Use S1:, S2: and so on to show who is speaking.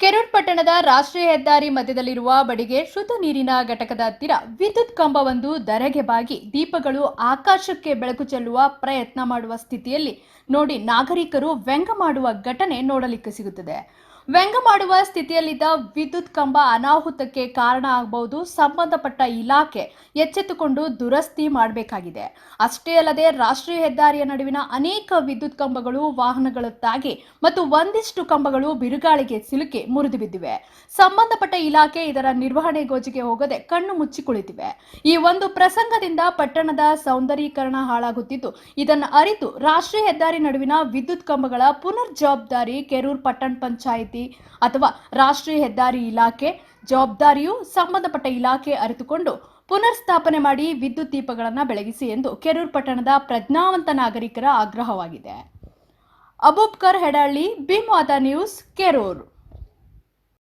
S1: ಕೆರೂರ್ ಪಟ್ಟಣದ ರಾಷ್ಟ್ರೀಯ ಹೆದ್ದಾರಿ ಮಧ್ಯದಲ್ಲಿರುವ ಬಡಿಗೆ ಶುದ್ಧ ನೀರಿನ ಘಟಕದ ಹತ್ತಿರ ವಿದ್ಯುತ್ ಕಂಬವೊಂದು ಧರೆಗೆ ಬಾಗಿ ದೀಪಗಳು ಆಕಾಶಕ್ಕೆ ಬೆಳಕು ಚೆಲ್ಲುವ ಪ್ರಯತ್ನ ಮಾಡುವ ಸ್ಥಿತಿಯಲ್ಲಿ ನೋಡಿ ನಾಗರಿಕರು ವ್ಯಂಗ ಮಾಡುವ ಘಟನೆ ನೋಡಲಿಕ್ಕೆ ಸಿಗುತ್ತದೆ. ವ್ಯಂಗ್ಯ ಮಾಡುವ ಸ್ಥಿತಿಯಲ್ಲಿದ್ದ ವಿದ್ಯುತ್ ಕಂಬ ಅನಾಹುತಕ್ಕೆ ಕಾರಣ ಆಗಬಹುದು, ಸಂಬಂಧಪಟ್ಟ ಇಲಾಖೆ ಎಚ್ಚೆತ್ತುಕೊಂಡು ದುರಸ್ತಿ ಮಾಡಬೇಕಾಗಿದೆ. ಅಷ್ಟೇ ಅಲ್ಲದೆ, ರಾಷ್ಟ್ರೀಯ ಹೆದ್ದಾರಿಯ ನಡುವಿನ ಅನೇಕ ವಿದ್ಯುತ್ ಕಂಬಗಳು ವಾಹನಗಳು ತಾಗಿ ಮತ್ತು ಒಂದಿಷ್ಟು ಕಂಬಗಳು ಬಿರುಗಾಳಿಗೆ ಸಿಲುಕಿ ಮುರಿದು ಬಿದ್ದಿವೆ ಸಂಬಂಧಪಟ್ಟ ಇಲಾಖೆ ಇದರ ನಿರ್ವಹಣೆ ಗೋಜಿಗೆ ಹೋಗದೆ ಕಣ್ಣು ಮುಚ್ಚಿ ಕುಳಿತಿವೆ. ಈ ಒಂದು ಪ್ರಸಂಗದಿಂದ ಪಟ್ಟಣದ ಸೌಂದರೀಕರಣ ಹಾಳಾಗುತ್ತಿದ್ದು, ಇದನ್ನು ಅರಿತು ರಾಷ್ಟ್ರೀಯ ಹೆದ್ದಾರಿ ನಡುವಿನ ವಿದ್ಯುತ್ ಕಂಬಗಳ ಪುನರ್ ಜವಾಬ್ದಾರಿ ಕೆರೂರ್ ಪಟ್ಟಣ ಪಂಚಾಯಿತಿ ಅಥವಾ ರಾಷ್ಟ್ರೀಯ ಹೆದ್ದಾರಿ ಇಲಾಖೆ ಜವಾಬ್ದಾರಿಯು ಸಂಬಂಧಪಟ್ಟ ಇಲಾಖೆ ಅರಿತುಕೊಂಡು ಪುನರ್ ಸ್ಥಾಪನೆ ಮಾಡಿ ವಿದ್ಯುತ್ ದೀಪಗಳನ್ನು ಬೆಳಗಿಸಿ ಎಂದು ಕೆರೂರ್ ಪಟ್ಟಣದ ಪ್ರಜ್ಞಾವಂತ ನಾಗರಿಕರ ಆಗ್ರಹವಾಗಿದೆ. ಅಬೂಬ್ಕರ್ ಹೆಡಾಳಿ ಭೀಮವಾದ ನ್ಯೂಸ್, ಕೆರೂರ್.